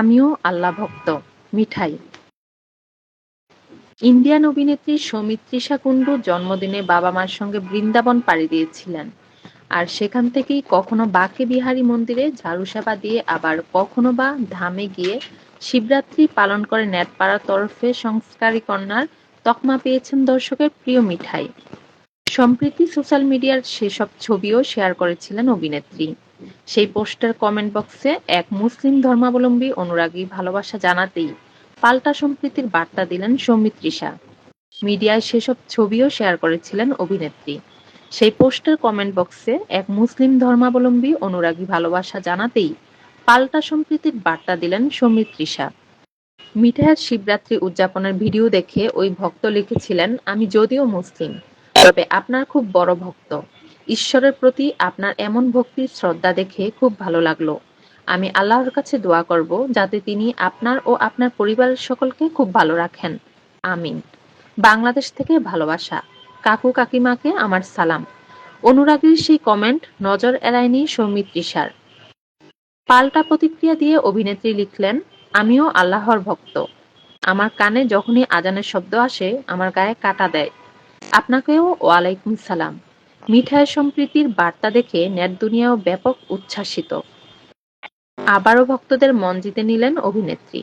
আমিও আল্লাহ ভক্ত, মিঠাই। ইন্ডিয়ান অভিনেত্রী সৌমিত্রিষা কুণ্ডু জন্মদিনে বাবা মার সঙ্গে বৃন্দাবন পাড়ি দিয়েছিলেন। আর সেখান থেকেই কখনো বাকে বিহারী মন্দিরে ঝাড়ু সেবা দিয়ে, আবার কখনো বা ধামে গিয়ে শিবরাত্রি পালন করে নেটপাড়ার তরফে সংস্কারী কন্যার তকমা পেয়েছেন দর্শকের প্রিয় মিঠাই। সম্প্রতি সোশ্যাল মিডিয়ার সেসব ছবিও শেয়ার করেছিলেন অভিনেত্রী। সেই পোস্টের কমেন্ট বক্সে এক মুসলিম ধর্মাবলম্বী অনুরাগী ভালোবাসা জানাতেই পাল্টা সম্প্রীতির বার্তা দিলেন সৌমিত্রিষা মিডিয়ায় সেসব ছবিও শেয়ার করেছিলেন অভিনেত্রী। সেই পোস্টের কমেন্ট বক্সে এক মুসলিম ধর্মাবলম্বী অনুরাগী ভালোবাসা জানাতেই পাল্টা সম্প্রীতির বার্তা দিলেন সৌমিত্রিষা মিঠাইয়ের শিবরাত্রি উদযাপনের ভিডিও দেখে ওই ভক্ত লিখেছিলেন, আমি যদিও মুসলিম তবে আপনার খুব বড় ভক্ত। ঈশ্বরের প্রতি আপনার এমন ভক্তির শ্রদ্ধা দেখে খুব ভালো লাগল। আমি আল্লাহর কাছে দোয়া করব যাতে তিনি আপনার ও আপনার পরিবারের সকলকে খুব ভালো রাখেন। আমিন। বাংলাদেশ থেকে ভালোবাসা। কাকু কাকিমাকে আমার সালাম। অনুরাগীর সেই কমেন্ট নজর এড়ায়নি সৌমিত্রিষার পাল্টা প্রতিক্রিয়া দিয়ে অভিনেত্রী লিখলেন, আমিও আল্লাহর ভক্ত। আমার কানে যখনই আজানের শব্দ আসে, আমার গায়ে কাটা দেয়। আপনাকেও ওয়ালাইকুম সালাম। মিঠাই সম্প্রীতির বার্তা দেখে নেট দুনিয়াও ব্যাপক উচ্ছ্বাসিত। আবারও ভক্তদের মন জিতে নিলেন অভিনেত্রী।